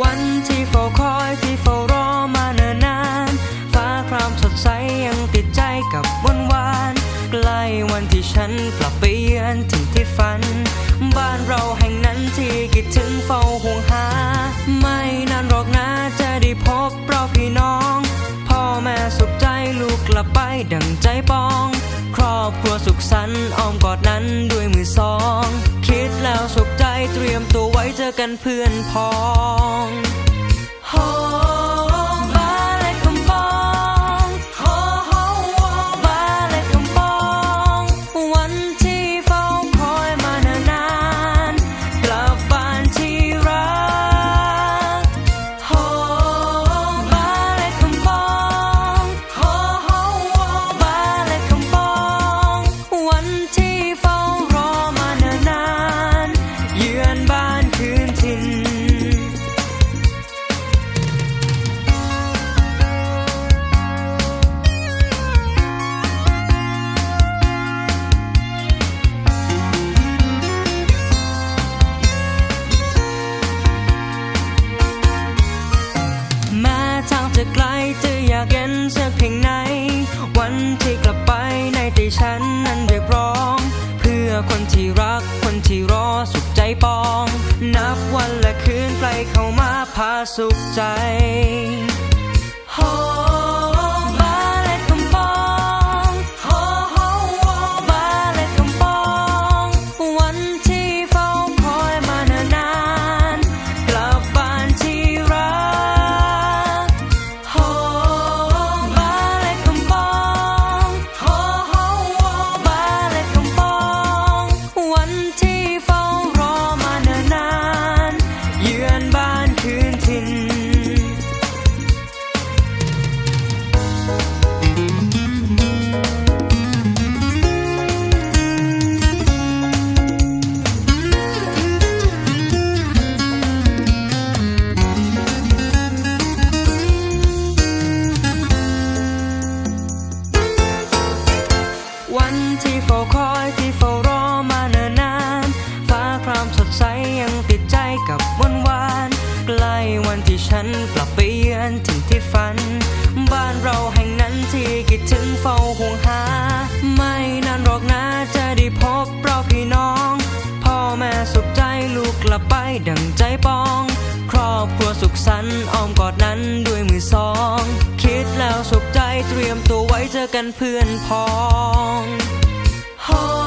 วันที่เฝ้าคอยที่เฝ้ารอมาเนิ่นนานฟ้าครามสดใสยังติดใจกับวันวานใกล้วันที่ฉันกลับไปเยือนถิ่นที่ฝัน บ้านเราแห่งนั้นที่คิดถึงเฝ้าห่วงหา ไม่นานหรอกนะจะได้พบเราพี่น้อง พ่อแม่สุขใจลูกกลับไปดังใจปอง ครอบครัวสุขสันต์อ้อมกอดนั้นด้วยมือสอง คิดแล้วสุขใจเตรียมตัวไว้เจอกันเพื่อนพ้อง จะไกลจะอยากเย็นสักเพียงไหน วันที่กลับไปในใจฉันนั้นเรียกร้อง เพื่อคนที่รักคนที่รอสุขใจปอง นับวันและคืนใกล้เข้ามาพาสุขใจ ยังติดใจกับวันวาน ใกล้วันที่ฉันกลับไปเยือนถิ่นที่ฝัน บ้านเราแห่งนั้นที่คิดถึงเฝ้าห่วงหา ไม่นานหรอกนะจะได้พบเราพี่น้อง พ่อแม่สุขใจลูกกลับไปดังใจปอง ครอบครัวสุขสันต์อ้อมกอดนั้นด้วยมือสอง คิดแล้วสุขใจเตรียมตัวไว้เจอกันเพื่อนพ้องโฮ